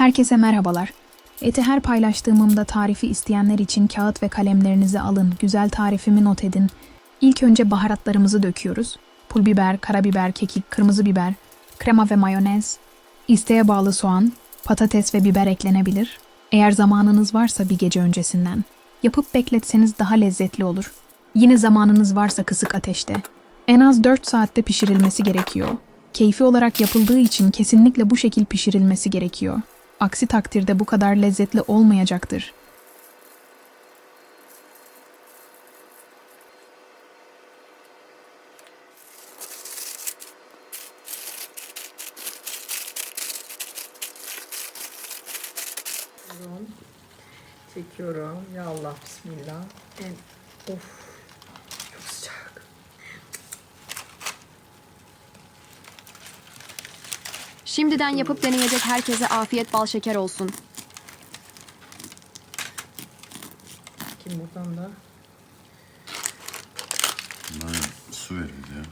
Herkese merhabalar. Eti her paylaştığımda tarifi isteyenler için kağıt ve kalemlerinizi alın. Güzel tarifimi not edin. İlk önce baharatlarımızı döküyoruz. Pul biber, karabiber, kekik, kırmızı biber, krema ve mayonez. İsteğe bağlı soğan, patates ve biber eklenebilir. Eğer zamanınız varsa bir gece öncesinden. Yapıp bekletseniz daha lezzetli olur. Yine zamanınız varsa kısık ateşte. En az 4 saatte pişirilmesi gerekiyor. Keyfi olarak yapıldığı için kesinlikle bu şekil pişirilmesi gerekiyor. Aksi takdirde bu kadar lezzetli olmayacaktır. Çekiyorum. Çekiyorum. Ya Allah bismillah. En of Şimdiden yapıp deneyecek herkese afiyet bal şeker olsun. Kim buradan da Bunlara su verildi ya.